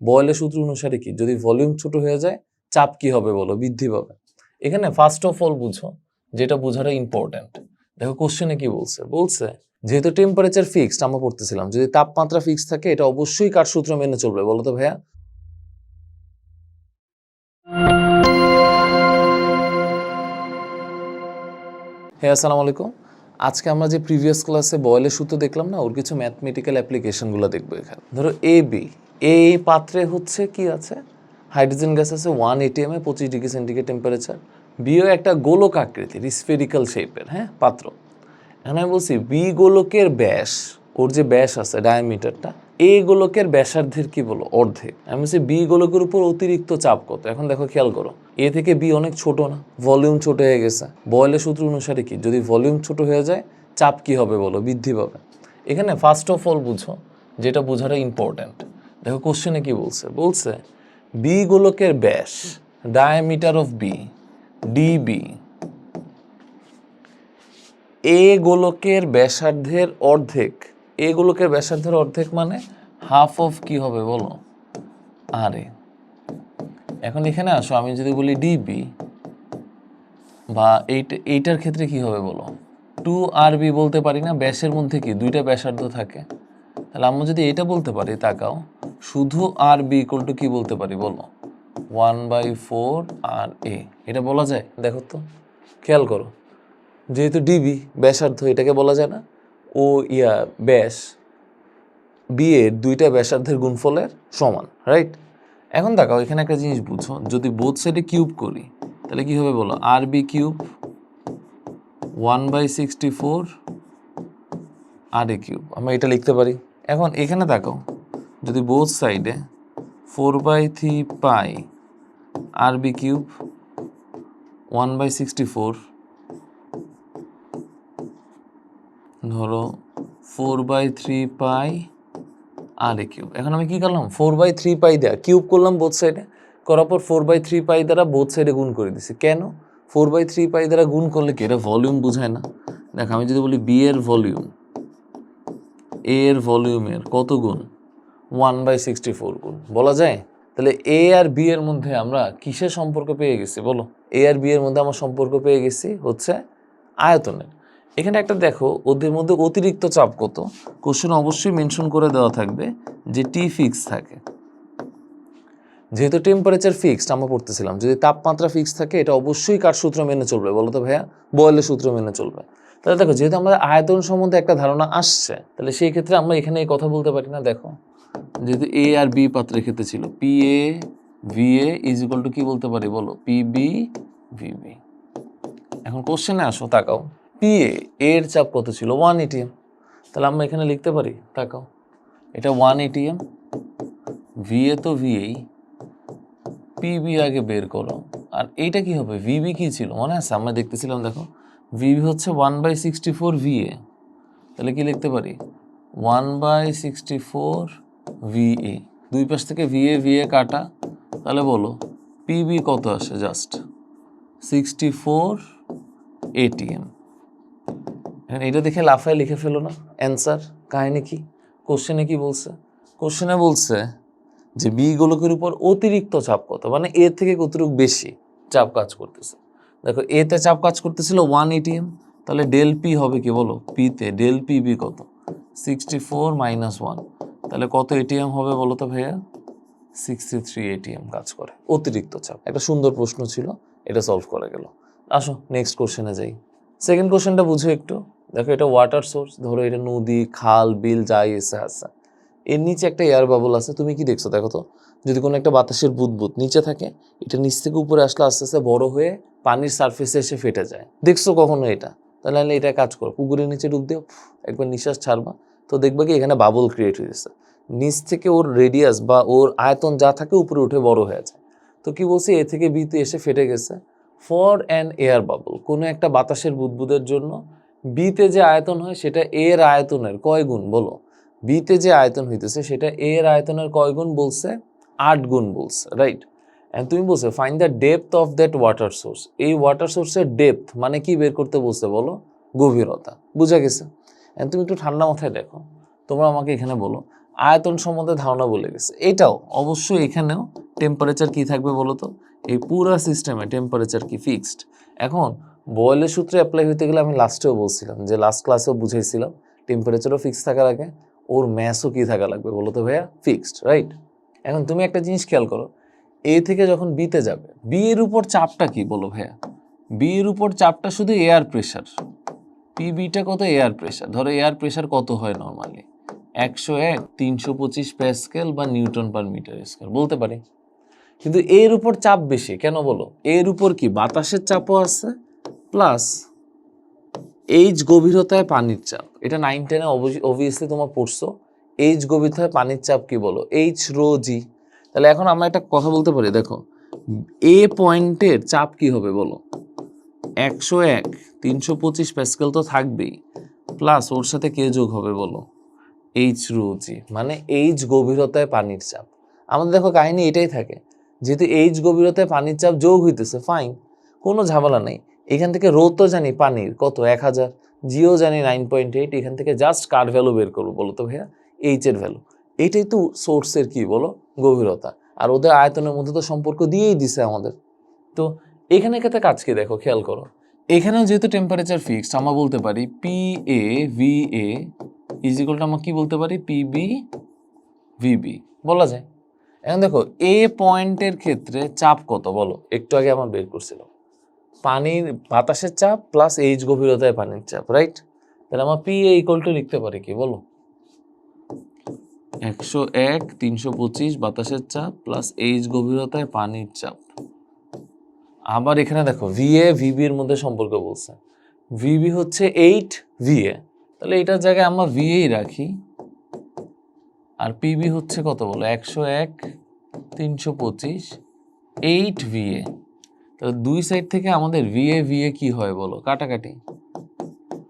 বয়েলের সূত্র অনুসারে কি? যদি ভলিউম ছোট হয়ে যায়, চাপ কি হবে বলো? বৃদ্ধি পাবে। এখানে ফার্স্ট অফ অল বুঝো, যেটা বোঝাটা ইম্পর্ট্যান্ট দেখো কোশ্চেনে কি বলছে? বলছে, যেহেতু টেম্পারেচার ফিক্সড আমরা পড়তেছিলাম, যদি তাপমাত্রা ফিক্স থাকে, এটা অবশ্যই কার সূত্র মেনে চলবে বলো তো ভাইয়া? হ্যাঁ আসসালামু আলাইকুম। আজকে আমরা যে প্রিভিয়াস ক্লাসে বয়েলের সূত্র দেখলাম না, ওর কিছু ম্যাথমেটিক্যাল অ্যাপ্লিকেশনগুলো দেখব এখানে। ধরো এ বি এই পাত্রে হচ্ছে কি আছে? হাইড্রোজেন গ্যাস আছে ওয়ান এটিএম এ পঁচিশ ডিগ্রি সেন্টিগ্রেড টেম্পারেচার বিও একটা গোলক আকৃতির স্ফেরিক্যাল শেপের হ্যাঁ পাত্র। এখন আমি বলছি বি গোলকের ব্যাস, ওর যে ব্যাস আছে ডায়ামিটারটা এ গোলকের ব্যাসার্ধের কি বলো, অর্ধেক। আমি বলছি বি গোলকের উপর অতিরিক্ত চাপ কত? এখন দেখো, খেয়াল করো এ থেকে বি অনেক ছোট না ভলিউম ছোট হয়ে গেছে। বয়েলের সূত্র অনুসারে কি, যদি ভলিউম ছোট হয়ে যায়, চাপ কি হবে বলো, বৃদ্ধি পাবে। এখানে ফার্স্ট অফ অল বুঝো, যেটা বোঝাটা ইম্পর্ট্যান্ট দেখো কোশ্চেনে কি বলছে? বলছে বি গোলকের ব্যাস diameter of B DB A গোলকের ব্যাসার্ধের অর্ধেক এ গোলকের ব্যাসার্ধের অর্ধেক মানে হাফ অফ কি হবে বলো? আর এখন এখানে আসো, আমি যদি বলি ডিবি বা এইটা, এইটার ক্ষেত্রে কি হবে বলো? টু আর বি বলতে পারি না, ব্যাসের মধ্যে কি? দুইটা ব্যাসার্ধ থাকে। তাহলে আমরা যদি এটা বলতে পারি, তাকাও। শুধু আর বি ইকুয়াল টু কি বলতে পারি বলো? One by four R A এটা বলা যায়? দেখো তো, খেয়াল করো। যেহেতু ডিবি ব্যাসার্ধ, এটাকে বলা যায় না? ও, ইয়া, ব্যাস। বি এর দুইটা ব্যাসার্ধের গুণফলের সমান রাইট এখন দেখাও, এখানে একটা জিনিস বুঝো। যদি বোধ সাইডে কিউব করি, তাহলে কি হবে বলো? R B cube one by sixty four R A cube আমরা এটা লিখতে পারি। এখন এখানে দেখো যদি বোথ সাইডে four by three pi R B cube one by sixty four ধরো four by three pi R A cube এখন আমি কি করলাম? ফোর বাই থ্রি পাই দেয়া। কিউব করলাম বোথ সাইডে করার পর ফোর বাই থ্রি পাই দ্বারা বোথ সাইডে গুণ করে দিছি। কেন? ফোর বাই থ্রি পাই দ্বারা গুণ করলে কি? এটা ভলিউম বোঝায় না। দেখ, আমি যদি বলি বি এর ভলিউম এ এর ভলিউমের কত গুণ? ওয়ান বাই সিক্সটি ফোর গুণ। বলা যায়? তাহলে এ আর বি এর মধ্যে আমরা কিসের সম্পর্ক পেয়ে গেছি বলো? এ আর বি এর মধ্যে আমরা সম্পর্ক পেয়ে গেছি হচ্ছে আয়তনের। এখানে একটা দেখো, ওদের মধ্যে অতিরিক্ত চাপ কত? কোশ্চেন অবশ্যই মেনশন করে দেওয়া থাকবে যে টি ফিক্স থাকে। যেহেতু টেম্পারেচার ফিক্সড আমরা পড়তেছিলাম, যদি তাপমাত্রা ফিক্স থাকে, এটা অবশ্যই কার সূত্র মেনে চলবে বলো তো ভাইয়া? বয়েলের সূত্র মেনে চলবে। তাহলে দেখো, যেহেতু আমাদের আয়তন সম্বন্ধে একটা ধারণা আসছে, তাহলে সেই ক্ষেত্রে আমরা এখানে এই কথা বলতে পারি না, দেখো। যেহেতু এ আর বি পাত্রের ক্ষেত্রে ছিল P A V A is equal to কি বলতে পারি বলো? পি বি ভি বি এখন কোশ্চেনে আসো, তাকাও। পি এ এর চাপ কত ছিল? ওয়ান এটিএম তাহলে আমরা এখানে লিখতে পারি, তাকাও। এটা ওয়ান এটিএম ভি এ তো ভি এই পিবি আগে বের করো। আর এইটা কি হবে? ভিবি কি ছিল? মনে আছে? আমরা দেখতেছিলাম, দেখো। ভিবি হচ্ছে one by sixty four V A তাহলে কি লিখতে পারি? One by sixty four VA দুই পাশ থেকে ভিএ ভিএ কাটা, তাহলে বলো পিবি কত আসে জাস্ট সিক্সটি ফোর এটিএম এটা দেখে লাফায় লিখে ফেলো না। অ্যান্সার কাহিনী কি? কোশ্চেনে কি বলছে? কোশ্চেনে বলছে যে বি গোলকের উপর অতিরিক্ত চাপ কত? মানে এ থেকে কতটুকু বেশি চাপ কাজ করতেছে? দেখো এতে চাপ কাজ করতেছিল ওয়ান এটিএম তাহলে ডেল পি হবে কি বলো? পিতে ডেল পি বি কত? সিক্সটি ফোর মাইনাস ওয়ান তাহলে কত এটিএম হবে বলো তো ভাইয়া? সিক্সটি থ্রি এটিএম কাজ করে। অতিরিক্ত চাপ। একটা সুন্দর প্রশ্ন ছিল, এটা সলভ করা গেল। আসো নেক্সট কোশ্চেনে যাই। সেকেন্ড কোশ্চেনটা বুঝো একটু। দেখো, এটা ওয়াটার সোর্স ধরো এটা নদী, খাল, বিল যাই এসে আছে। এর নিচে একটা এয়ার বাবল আছে, তুমি কি দেখছ? দেখো তো। যদি কোনো একটা বাতাসের বুদবুদ নিচে থাকে, এটা নিচ থেকে উপরে আসলে আস্তে আস্তে বড় হয়ে পানির সারফেসে এসে ফেটে যায়। দেখছ কখনো এটা? তাহলে এটা কাজ করো। পুকুরের নিচে ডুব দিও, একবার নিঃশ্বাস ছাড়বা। তো দেখবে কি এখানে বাবল ক্রিয়েট হয়েছে নিচ থেকে ওর রেডিয়াস বা ওর আয়তন যা থাকে উপরে উঠে বড় হয়ে যায়। তো কি বলছি? এ থেকে বিতে এসে ফেটে গেছে। ফর অ্যান এয়ার বাবল কোনো একটা বাতাসের বুদবুদের জন্য বিতে যে আয়তন হয় সেটা এর আয়তনের কয় গুণ বলো? বিতে যে আয়তন হইতেছে সেটা এর আয়তনের কয় গুণ বলছে? আট গুণ বলছে রাইট অ্যান্ড তুমি বলছো find the depth of that water source এই ওয়াটার সোর্সের ডেপথ মানে কি বের করতে বলছে বলো? গভীরতা। বুঝা গেছে? তুমি একটু ঠান্ডা মাথায় দেখো। তোমরা আমাকে এখানে বলো, আয়তন সম্বন্ধে ধারণা বলে গেছে। এটাও অবশ্যই এখানেও টেম্পারেচার কি থাকবে বলো তো? এই পুরা সিস্টেমে টেম্পারেচার কি ফিক্সড এখন বয়েলের সূত্রে অ্যাপ্লাই হতে গেলে আমি লাস্টেও বলছিলাম, যে লাস্ট ক্লাসেও বুঝাইছিলাম টেম্পারেচারও ফিক্স থাকা লাগে, ওর ম্যাসও কি থাকা লাগবে বলো তো ভাইয়া? ফিক্সড রাইট এখন তুমি একটা জিনিস খেয়াল করো এ থেকে যখন বিতে যাবে বি এর উপর চাপটা কি বলো ভাইয়া? বি এর উপর চাপটা শুধু এয়ার প্রেশার পিবিটা কত এয়ার প্রেশার ধরো এয়ার প্রেশার কত হয় নর্মালি একশো এক, তিনশো পঁচিশ প্যাসকেল বা নিউটন পার মিটার স্কোয়ার বলতে পারি। কিন্তু এর উপর চাপ বেশি, কেন বলো? এর উপর কি বাতাসের চাপও আছে প্লাস এইচ গভীরতায় পানির চাপ, এটা নাইন টেনে অবভিয়াসলি তোমার পড়ছো এইচ গভীরতায় পানির চাপ কি বলো? এইচ রো জি তাহলে এখন আমরা একটা কথা বলতে পারি, দেখো, এ পয়েন্টের চাপ কি হবে বলো? একশো এক তিনশো পঁচিশ প্যাসকেল তো থাকবেই। প্লাস ওর সাথে কে যোগ হবে বলো? এইচ রো জি মানে এইচ গভীরতায় পানির চাপ। আমাদের দেখো কাহিনী এটাই থাকে, যেহেতু এইচ গভীরতায় পানির চাপ যোগ হইতেছে ফাইন কোনো ঝামেলা নেই। এখান থেকে রো তো জানি পানির কত, এক হাজার জিও জানি নাইন পয়েন্ট এইট এখান থেকে জাস্ট কার ভ্যালু বের করব, বলো তো ভাইয়া? এইচ এর ভ্যালু এটাই তো সোর্সের কি বলো? গভীরতা। আর ওদের আয়তনের মধ্যে তো সম্পর্ক দিয়েই দিছে আমাদের। তো এখানে ক্ষেত্রে কাজ কি দেখো? খেয়াল করো। এখানেও যেহেতু টেম্পারেচার ফিক্সড আমরা বলতে পারি পি এ ভি এ ইজিকলটা আমরা কি বলতে পারি? পি বি ভিবি বলা যায়। এখন দেখো এ পয়েন্টের ক্ষেত্রে চাপ কত, বলো। একটু আগে আমার বের করছিলাম পানির, বাতাসের চাপ প্লাস এইচ গভীরতায় পানির চাপ রাইট তাহলে আমার পি এ ইকুয়াল টু লিখতে পারি কি, বলো। একশো এক, তিনশো পঁচিশ, বাতাসের চাপ প্লাস এইচ গভীরতায় পানির চাপ। আবার এখানে দেখো ভিএ ভিবির মধ্যে সম্পর্ক বলছে। ভিবি হচ্ছে এইট ভিএ তাহলে এটার জায়গায় আমরা ভিএই রাখি। আর পিবি হচ্ছে কত বলো? একশো এক, তিনশো পঁচিশ এইট ভিএ তাহলে দুই সাইড থেকে আমাদের ভিএ ভিএ কি হয় বলো? কাটাকাটি।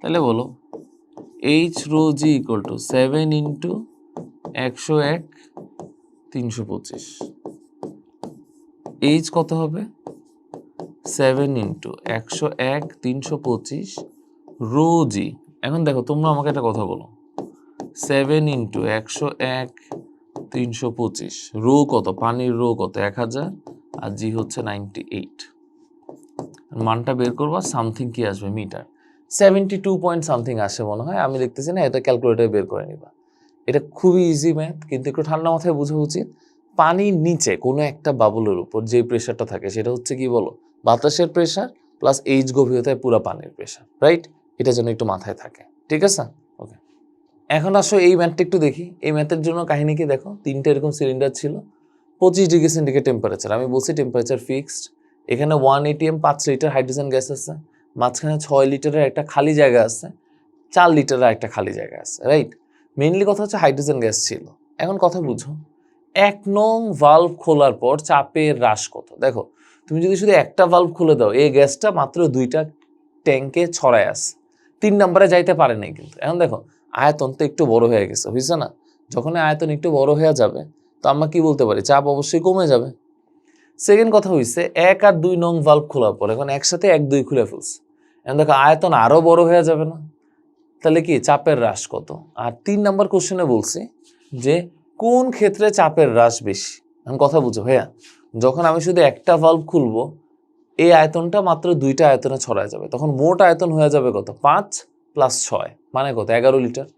তাহলে বলো H rho G equal to seven into একশো এক, তিনশো পঁচিশ। এইচ কত হবে? সেভেন ইন্টু একশো এক, তিনশো পঁচিশ, রো জি। এখন দেখো, তোমরা আমাকে একটা কথা বলো। সেভেন ইন্টু একশো এক, তিনশো পঁচিশ, রো কত? পানির রো কত? এক হাজার, আর জি হচ্ছে নাইনটি এইট মানটা বের করবা সামথিং কি আসবে? Metre seventy two point something আসে মনে হয়, আমি দেখতেছি না, এটা ক্যালকুলেটারে বের করে নিবা। এটা খুবই ইজি ম্যাথ কিন্তু একটু ঠান্ডা মাথায় বোঝা উচিত। পানির নিচে কোনো একটা বাবলের উপর যে প্রেশারটা থাকে, সেটা হচ্ছে কি বলো? বাতাসের প্রেশার প্লাস এইচ গভীরতায় পুরো পানির প্রেশার রাইট এটা যেন একটু মাথায় থাকে, ঠিক আছে? ওকে এখন আসো এই ম্যাথটা একটু দেখি। এই ম্যাথের জন্য কাহিনী কি দেখো? তিনটে এরকম সিলিন্ডার ছিল, পঁচিশ ডিগ্রি সেন্টিগ্রেড টেম্পারেচার আমি বলছি টেম্পারেচার ফিক্সড এখানে ওয়ান এটিএম পাঁচ লিটার হাইড্রোজেন গ্যাস আছে। মাঝখানে ছয় লিটারের একটা খালি জায়গা আছে। চার লিটারের একটা খালি জায়গা আছে রাইট মেইনলি কথা হচ্ছে হাইড্রোজেন গ্যাস ছিল। এখন কথা বুঝো। এক নং ভাল্ভ খোলার পর চাপের হ্রাস কত? দেখো তুমি যদি শুধু একটা ভাল্ভ খুলে দাও, এই গ্যাসটা মাত্র দুইটা ট্যাঙ্কে ছড়ায় আসে তিন নম্বরে যাইতে পারে নাই কিন্তু। এখন দেখো, আয়তন তো একটু বড় হয়ে গেছে, বুঝছ না? যখন আয়তন একটু বড় হয়ে যাবে, তো আমরা কি বলতে পারি? চাপ অবশ্যই কমে যাবে। সেকেন্ড কথা হইছে, এক আর দুই নং ভাল্ভ খোলার পর, এখন একসাথে এক দুই খুলে ফেলছে। এখন দেখো, আয়তন আরও বড় হয়ে যাবে না? তাহলে কি, চাপের হ্রাস কত? আর তিন নম্বর কোশ্চেনে বলছি যে, কোন ক্ষেত্রে চাপের হ্রাস বেশি? এখন কথা বুঝো, ভাইয়া। যখন আমি শুধু একটা ভাল্ভ খুলবো, এই আয়তনটা মাত্র দুইটা আয়তনে ছড়ায় যাবে। তখন মোট আয়তন হয়ে যাবে কত? পাঁচ প্লাস ছয়। মানে কত? এগারো লিটার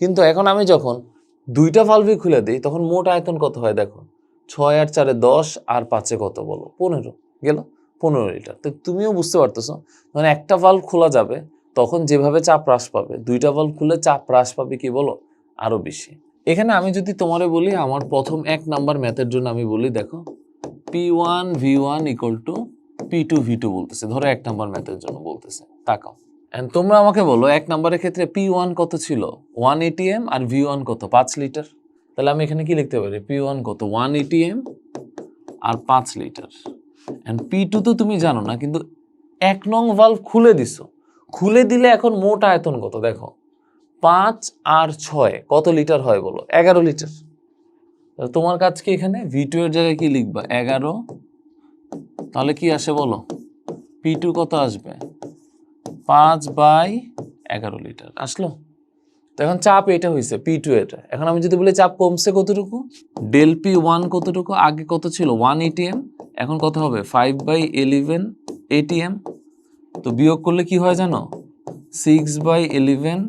কিন্তু এখন আমি যখন দুইটা ভাল্ভই খুলে দিই, তখন মোট আয়তন কত হয় দেখো? ছয় আর চারে দশ আর পাঁচে কত বলো? পনেরো। গেল? পনেরো লিটার তো তুমিও বুঝতে পারতেছো? মানে একটা ভাল্ভ খোলা যাবে, তখন যেভাবে চাপ হ্রাস পাবে, দুইটা ভাল্ভ খুলে চাপ হ্রাস পাবে কি বলো? আরও বেশি। এখানে আমি যদি তোমারে বলি, আমার প্রথম এক নাম্বার ম্যাথের জন্য আমি বলি, দেখো P one V one equal to P two V two বলতেছে। ধরো এক নাম্বার ম্যাথের জন্য বলতেছে। তাকাও। And তোমরা আমাকে বলো, এক নাম্বারের ক্ষেত্রে পি ওয়ান কত ছিল? ওয়ান এটিএম আর ভি ওয়ান কত? পাঁচ লিটার তাহলে আমি এখানে কি লিখতে পারি? পি ওয়ান কত? ওয়ান এটিএম আর পাঁচ লিটার অ্যান্ড পি টু তো তুমি জানো না, কিন্তু এক নং ভাল্ভ খুলে দিছো। খুলে দিলে এখন মোট আয়তন কত? দেখো, পাঁচ আর ছয়, কত লিটার হয় বলো? এগারো লিটার তোমার কাজ কি এখানে? ভি টু এর জায়গায় কি লিখবা? এগারো। তাহলে কি আসে বলো? পি টু কত আসবে? পাঁচ বাই এগারো লিটার। আসলো? তো এখন চাপ এটা হয়েছে পি টু এটা। এখন আমি যদি বলি চাপ কমছে কতটুকু? ডেল পি ওয়ান কতটুকু? আগে কত ছিল? ওয়ান এটিএম এখন কত হবে? ফাইভ বাই ইলেভেন এটিএম তো বিয়োগ করলে কি হয় জানো? সিক্স বাই ইলেভেন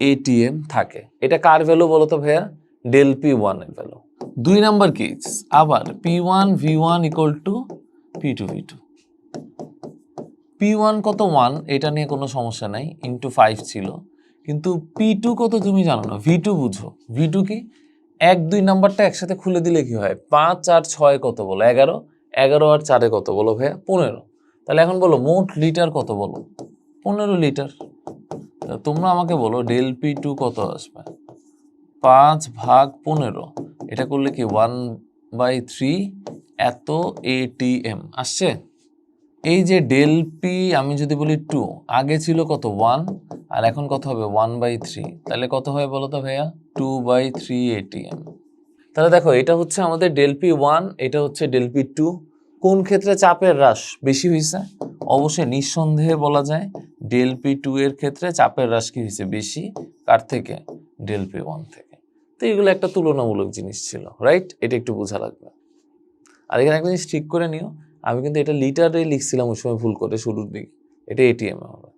এটিএম থাকে। এটা কার ভ্যালু বলো তো ভাইয়া? ডেল পি ওয়ানের ভ্যালু দুই নাম্বার কেস আবার P one V one equal to P two V two P one কত ওয়ান এটা নিয়ে কোনো সমস্যা নাই ইন্টু ফাইভ ছিল। কিন্তু পি টু কত তুমি জানো না ভি টু বুঝো। ভি টু কি? এক, দুই নাম্বারটা একসাথে খুলে দিলে কি হয়? পাঁচ আর ছয় কত বলো? এগারো। এগারো আর চারে কত বলো ভাইয়া? পনেরো। তাহলে এখন বলো, মোট লিটার কত বলো? পনেরো লিটার। তোমরা আমাকে বলো ডেল পি টু কত আসবে? পাঁচ ভাগ পনেরো। এটা করলে কি ওয়ান বাই থ্রি এত এটিএম আসছে? এই যে ডেল পি আমি যদি বলি টু আগে ছিল কত? ওয়ান আর এখন কত হবে? ওয়ান বাই থ্রি তাহলে কত হয় বলো তো ভাইয়া? টু বাই থ্রি এটিএম তাহলে দেখো, এটা হচ্ছে আমাদের ডেল পি ওয়ান এটা হচ্ছে ডেল পি টু কোন ক্ষেত্রে চাপের হ্রাস বেশি হয়েছে? অবশ্যই নিঃসন্দেহে বলা যায় ডেল পি টু এর ক্ষেত্রে চাপের হ্রাস কি হয়েছে? বেশি। কার থেকে? ডেল পি ওয়ান থেকে। তো এগুলো একটা তুলনামূলক জিনিস ছিল রাইট এটা একটু বোঝা লাগবে। আর এখানে একটা জিনিস ঠিক করে নিও, আমি কিন্তু এটা লিটারে লিখছিলাম ওই সময় ভুল করে শুরুর দিকে। এটা এটিএম হবে।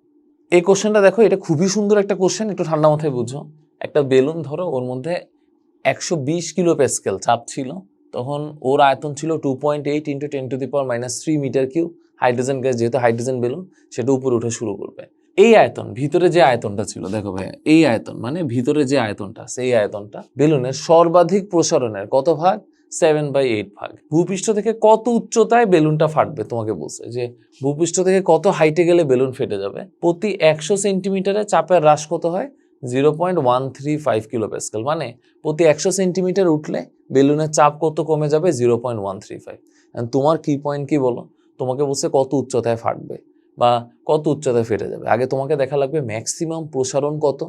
এই কোশ্চেনটা দেখো, এটা খুবই সুন্দর একটা কোশ্চেন একটু ঠান্ডা মাথায় বুঝো। একটা বেলুন ধরো, ওর মধ্যে একশো বিশ কিলো প্যাসকেল চাপ ছিল, তখন ওর আয়তন ছিল two point eight into ten to the power minus three metre Q hydrogen gas যেহেতু হাইড্রোজেন বেলুন, সেটা উপরে উঠে শুরু করবে। এই আয়তন, ভিতরে যে আয়তনটা ছিল, দেখো ভাইয়া, এই আয়তন মানে ভিতরে যে আয়তনটা, সেই আয়তনটা, বেলুনের সর্বাধিক প্রসারণের কত ভাগ? সেভেন বাই এইট ভাগ। ভূপৃষ্ঠ থেকে কত উচ্চতায় বেলুনটা ফাটবে তোমাকে বলছে, যে ভূপৃষ্ঠ থেকে কত হাইটে গেলে বেলুন ফেটে যাবে? প্রতি একশো সেন্টিমিটারে চাপের হ্রাস কত হয়? Zero point one three five kilo pascal মানে প্রতি একশো সেন্টিমিটার উঠলে বেলুনের চাপ কত কমে যাবে? Zero point one three five তোমার কি পয়েন্ট কি বলো? তোমাকে বলছে কত উচ্চতায় ফাটবে। বা কত উচ্চতায় ফেটে যাবে? আগে তোমাকে দেখা লাগবে ম্যাক্সিমাম প্রসারণ কত?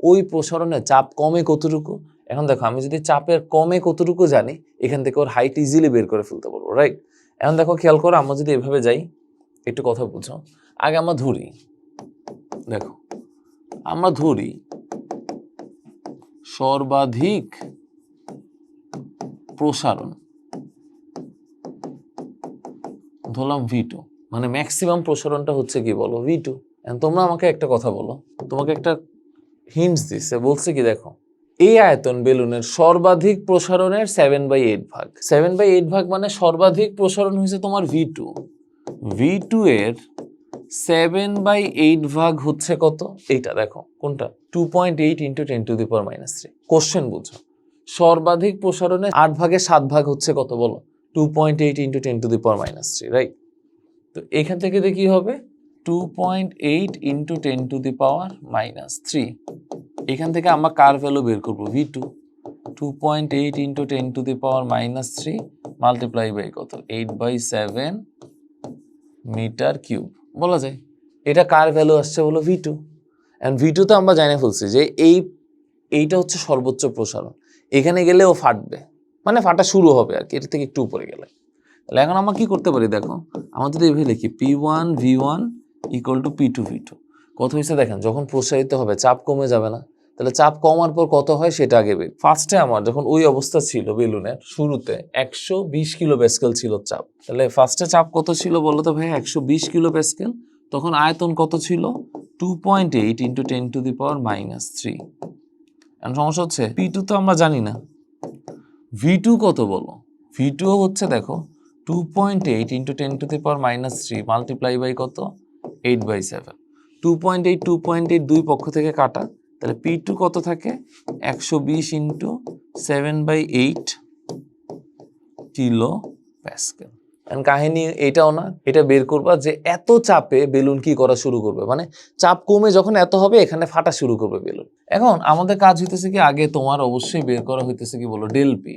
ওই প্রসারণে চাপ কমে কতটুকু? এখন দেখো, আমি যদি চাপের কমে কতটুকু জানি, এখান থেকে ওর হাইট ইজিলি বের করে ফেলতে পারব রাইট এখন দেখো, খেয়াল করো, আমরা যদি এভাবে যাই, একটু কথা বুঝো আগে আমরা ধরি, দেখো, আমরা ধরি, সর্বাধিক প্রসারণ, ধরলাম ভি টু মানে ম্যাক্সিমাম প্রসারণটা হচ্ছে কি বলো? ভি টু তোমরা আমাকে একটা কথা বলো। তোমাকে একটা হিন্টস দিচ্ছে বলছে কি, দেখো, এই আয়তন বেলুনের সর্বাধিক প্রসারণের সেভেন বাই এইট ভাগ। সেভেন বাই এইট ভাগ মানে সর্বাধিক প্রসারণ হয়েছে তোমার ভি টু ভি টু এর সেভেন বাই এইট ভাগ হচ্ছে কত? এইটা দেখো, কোনটা? Two point eight into ten to the power minus three question বুঝো। সর্বাধিক প্রসারণে আট ভাগে সাত ভাগ হচ্ছে কত বলো? Two point eight into ten to the power minus three right তো এখান থেকে দেখি হবে? Two point eight into ten to the power minus three এখান থেকে আমরা কার ভ্যালু বের করব? V two two point eight into ten to the power minus three multiply by কত? Eight by seven metre cube বলা যায়। এটা কার ভ্যালু আসছে বলো? ভি টু অ্যান্ড ভি টুতে আমরা জানিয়ে ফেলছি যে এই, এইটা হচ্ছে সর্বোচ্চ প্রসারণ। এখানে গেলে ও ফাটবে। মানে ফাটা শুরু হবে আর কি। এটা থেকে একটু উপরে গেলে। তাহলে এখন আমরা কি করতে পারি দেখো, আমরা যদি এভাবে লিখি P one V one equal to P two V two কত হয়েছে দেখেন, যখন প্রসারিত হবে চাপ কমে যাবে না, তাহলে চাপ কমার পর কত হয় সেটা আগে বের ফার্স্টে আমার যখন ওই অবস্থা ছিল বেলুনের শুরুতে একশো বিশ কিলো প্যাসকেল ছিল চাপ, তাহলে ফার্স্টে চাপ কত ছিল বলো তো ভাই একশো বিশ কিলো প্যাসকেল তখন আয়তন কত ছিল? Two point eight into ten to the power minus three এখন সমস্যা হচ্ছে পি টু তো আমরা জানি না ভি টু কত বলো ভি টু হচ্ছে দেখো two point eight into ten to the power minus three multiply by কত? Eight by seven two point eight two point eight দুই পক্ষ থেকে কাটা, তাহলে পি টু কত থাকে? একশো বিশ into seven by eight kilo pascal কাহিনী এটাও না, এটা বের করবা যে এত চাপে বেলুন কি করা শুরু করবে? মানে চাপ কমে যখন এত হবে, এখানে ফাটা শুরু করবে বেলুন। এখন আমাদের কাজ হইতেছে কি, আগে তোমার অবশ্যই বের করা হইতেছে কি বলো? ডেলপি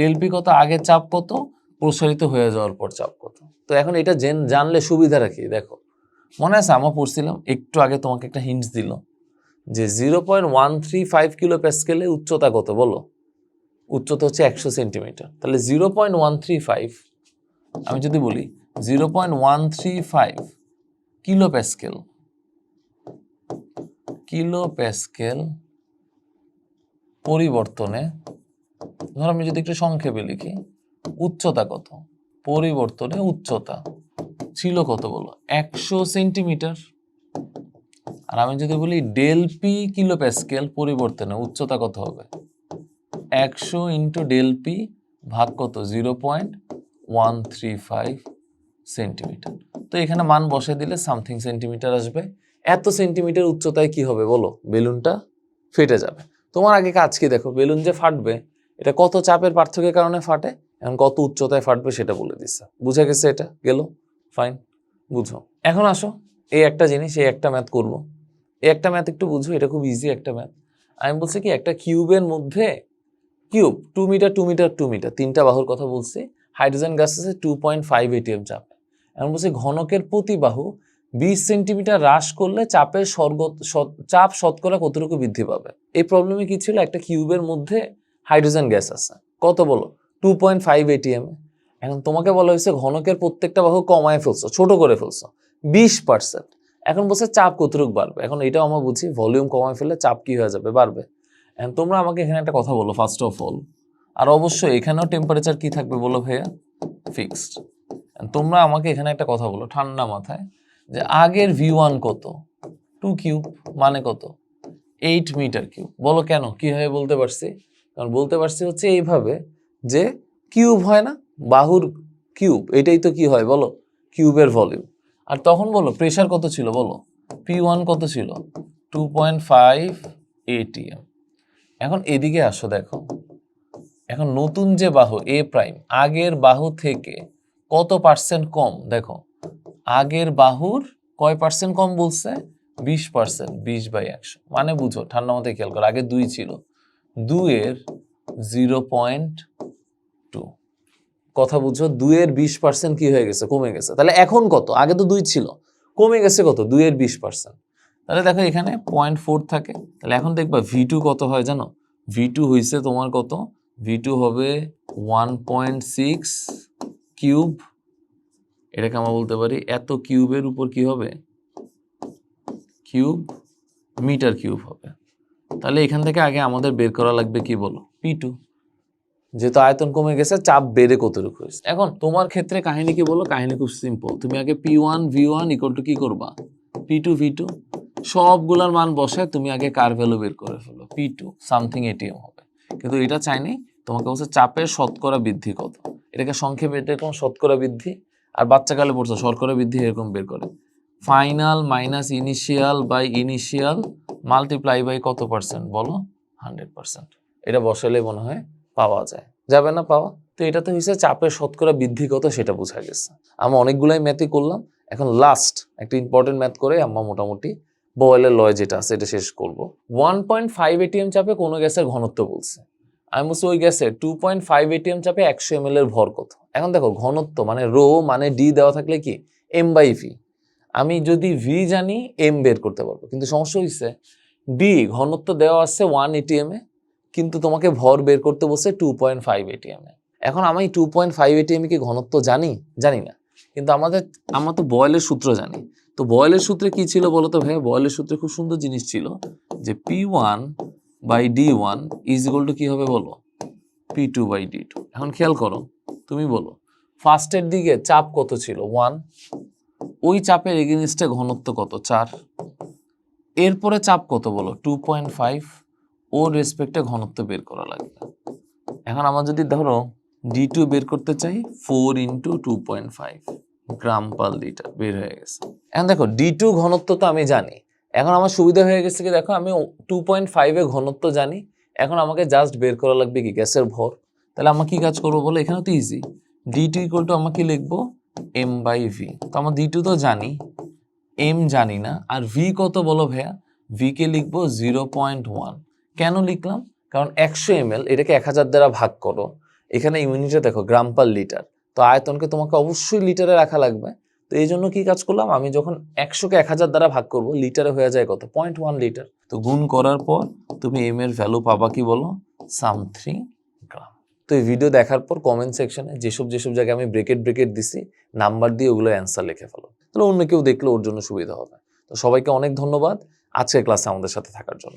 ডেলপি কত? আগে চাপ কত? প্রসারিত হয়ে যাওয়ার পর চাপ কত? তো এখন এটা জেন, জানলে সুবিধা রাখি দেখো, মনে আছে আমরা পড়ছিলাম, একটু আগে তোমাকে একটা হিন্টস দিল, যে zero point one three five kilo প্যাসকেলে উচ্চতা কত বলো? উচ্চতা হচ্ছে একশো সেন্টিমিটার। তাহলে zero point one three five আমি যদি বলি zero point one three five kilo pascal kilo pascal পরিবর্তনে, ধর আমি যদি একটু সংক্ষেপে লিখি উচ্চতা কত? পরিবর্তনে উচ্চতা। ছিল কত বলো? একশো সেন্টিমিটার। আর আমি যদি বলি ডেল পি কিলো প্যাসকেল পরিবর্তনে উচ্চতা কত হবে? একশো ইন্টু ডেল পি ভাগ কত? Zero point one three five centimetre. তো এখানে মান বসে দিলে সামথিং সেন্টিমিটার আসবে। এত সেন্টিমিটার উচ্চতায় কি হবে বলো? বেলুনটা ফেটে যাবে। তোমার আগে কাজ কি দেখো? বেলুন যে ফাটবে, এটা কত চাপের পার্থক্যের কারণে ফাটে? এখন কত উচ্চতায় ফাটবে সেটা বলে দিচ্ছে বুঝে গেছে এটা? গেল? ফাইন বুঝো। এখন আসো। এই একটা জিনিস, এই একটা ম্যাথ করব। এই একটা ম্যাথ একটু বুঝো, এটা খুব ইজি একটা ম্যাথ আমি বলছি কি, একটা কিউবের মধ্যে cube two metre two metre two metre তিনটা বাহুর কথা বলছি হাইড্রোজেন গ্যাস আছে টু পয়েন্ট ফাইভ এটিএম চাপ। এখন বলছি ঘনকের প্রতি বাহু বিশ সেন্টিমিটার হ্রাস করলে চাপের স্বর্গ চাপ শতকরা কতটুকু বৃদ্ধি পাবে? এই প্রবলেমে কি ছিল? একটা কিউবের মধ্যে হাইড্রোজেন গ্যাস আছে। কত বলো? টু পয়েন্ট ফাইভ এটিএম এখন তোমাকে বলা হয়েছে ঘনকের প্রত্যেকটা বাহু কমায় ফেলছো, ছোট করে ফেলছো। বিশ পার্সেন্ট এখন বলছে চাপ কতটুকু বাড়বে? এখন এটাও আমরা বুঝি ভলিউম কমায় ফেললে চাপ কি হয়ে যাবে? বাড়বে। এখন তোমরা আমাকে এখানে একটা কথা বলো ফার্স্ট অফ অল আর অবশ্যই এখানেও টেম্পারেচার কি থাকবে বলো ভাইয়া? ফিক্সড তোমরা আমাকে এখানে একটা কথা বলো, ঠান্ডা মাথায়, যে আগের ভি ওয়ান কত? টু কিউব মানে কত? এইট মিটার কিউব বলো কেন? কীভাবে বলতে পারছি? কারণ বলতে পারছি হচ্ছে এইভাবে যে কিউব হয় না, বাহুর কিউব, এটাই তো কি হয় বলো? কিউবের ভলিউম। আর তখন বলো প্রেশার কত ছিল বলো? পি ওয়ান কত ছিল? টু পয়েন্ট ফাইভ এটিএম এখন এদিকে আসো দেখো। এখন নতুন যে বাহু এ প্রাইম আগের বাহু থেকে কত পার্সেন্ট কম? দেখো, আগের বাহুর কয় পার্সেন্ট কম বলছে? বিশ পার্সেন্ট বিশ বাই একশো। মানে বুঝো, ঠান্ডা মতো খেয়াল করো, আগে দুই ছিল। দুইয়ের জিরো পয়েন্ট কথা বুঝো দুইয়ের বিশ পার্সেন্ট কি হয়ে গেছে? কমে গেছে। তাহলে এখন কত? আগে তো দুই ছিল। কমে গেছে কত? দুইয়ের বিশ পার্সেন্ট তাহলে দেখো এখানে পয়েন্ট ফোর থাকে। তাহলে এখন দেখবা ভি টু কত হয় জানো? ভি টু হয়েছে তোমার কত? ভি টু হবে ওয়ান পয়েন্ট সিক্স কিউব এটাকে আমরা বলতে পারি, এত কিউবের উপর কি হবে? কিউব মিটার কিউব হবে। তাহলে এখান থেকে আগে আমাদের বের করা লাগবে কি বলো? পি টু যেহেতু আয়তন কমে গেছে, চাপ বেড়ে কতটুকু হয়েছে? এখন তোমার ক্ষেত্রে কাহিনী কি বলো? কাহিনী খুব সিম্পল তুমি আগে P one V one equal to কি করবা? পি টু ভি টু সবগুলার মান বসায় তুমি আগে কার ভ্যালু বের করে ফেলো? পি টু সামথিং এটিএম হবে। কিন্তু এটা চাইনি, তোমাকে বলছে চাপের শতকরা বৃদ্ধি কত? এটাকে সংক্ষেপে, এটা এরকম শতকরা বৃদ্ধি? আর বাচ্চাকালে পড়ছো, শতকরা বৃদ্ধি এরকম বের করে। Final minus initial by initial multiply by কত পার্সেন্ট বলো হান্ড্রেড পার্সেন্ট এটা বসালে মনে হয় পাওয়া যায়। যাবে না পাওয়া? তো এটা তো হয়েছে চাপের শতকরা বৃদ্ধি কত সেটা বোঝা গেছে। আমরা অনেকগুলাই ম্যাথই করলাম। এখন লাস্ট একটা ইম্পর্টেন্ট ম্যাথ করে আমরা মোটামুটি বয়েলের লয় যেটা আছে এটা শেষ করব। ওয়ান পয়েন্ট ফাইভ এটিএম চাপে কোনো গ্যাসের ঘনত্ব বলছে। আমি বলছি ওই গ্যাসের টু পয়েন্ট ফাইভ এটিএম চাপে একশো এম এর ভর কত? এখন দেখো ঘনত্ব মানে রো মানে ডি দেওয়া থাকলে কি? এম বাই ভি আমি যদি ভি জানি এম বের করতে পারব। কিন্তু সমস্যা হয়েছে ডি ঘনত্ব দেওয়া আছে ওয়ান এটিএম কিন্তু তোমাকে ভর বের করতে বসে টু পয়েন্ট ফাইভ এটিএম এখন আমি টু পয়েন্ট ফাইভ এটিএম কি ঘনত্ব জানি? জানি না। কিন্তু আমাদের, আমরা তো বয়েলের সূত্র জানি। তো বয়েলের সূত্রে কি ছিল বলো তো ভাই? বয়েলের সূত্রে খুব সুন্দর জিনিস ছিল যে P one by D one is equal to কি হবে বলো? P two by D two এখন খেয়াল করো, তুমি বলো ফার্স্টের দিকে চাপ কত ছিল? ওয়ান ওই চাপের এগেনিস্টে ঘনত্ব কত? চার। এরপরে চাপ কত বলো? টু পয়েন্ট ফাইভ ওর রেসপেক্টে ঘনত্ব বের করা লাগবে। এখন আমার যদি ধরো ডি টু বের করতে চাই four into two point five gram per litre বের হয়ে গেছে। এখন দেখো ডি টু ঘনত্ব তো আমি জানি। এখন আমার সুবিধা হয়ে গেছে কি দেখো, আমি টু পয়েন্ট ফাইভে ঘনত্ব জানি। এখন আমাকে জাস্ট বের করা লাগবে কি, গ্যাসের ভর। তাহলে আমার কি কাজ করব বলো? এখানে তো easy D two equal to আমরা কি লিখব? এম বাই ভি তো আমার ডি টু তো জানি। এম জানি না। আর ভি কত বলো ভাইয়া? ভি কে লিখব? জিরো পয়েন্ট ওয়ান কেন লিখলাম? কারণ একশো এম এটাকে এক হাজার দ্বারা ভাগ করো। এখানে ইউনিটে দেখো, গ্রাম পার লিটার। তো আয়তনকে তোমাকে অবশ্যই লিটারে রাখা লাগবে। তো এই জন্য কি কাজ করলাম? আমি যখন একশোকে এক হাজার দ্বারা ভাগ করব, লিটারে হয়ে যায় কত? পয়েন্ট ওয়ান লিটার তো গুণ করার পর তুমি এম এর ভ্যালু পাবা কি বলো? সামথিং গ্রাম তো এই ভিডিও দেখার পর কমেন্ট সেকশনে যেসব যেসব জায়গায় আমি ব্রেকেট ব্রেকেট দিছি নাম্বার দিয়ে ওগুলো অ্যান্সার লিখে ফেলো। তাহলে অন্য কেউ দেখলে ওর জন্য সুবিধা হবে। তো সবাইকে অনেক ধন্যবাদ। আজকের ক্লাসে আমাদের সাথে থাকার জন্য।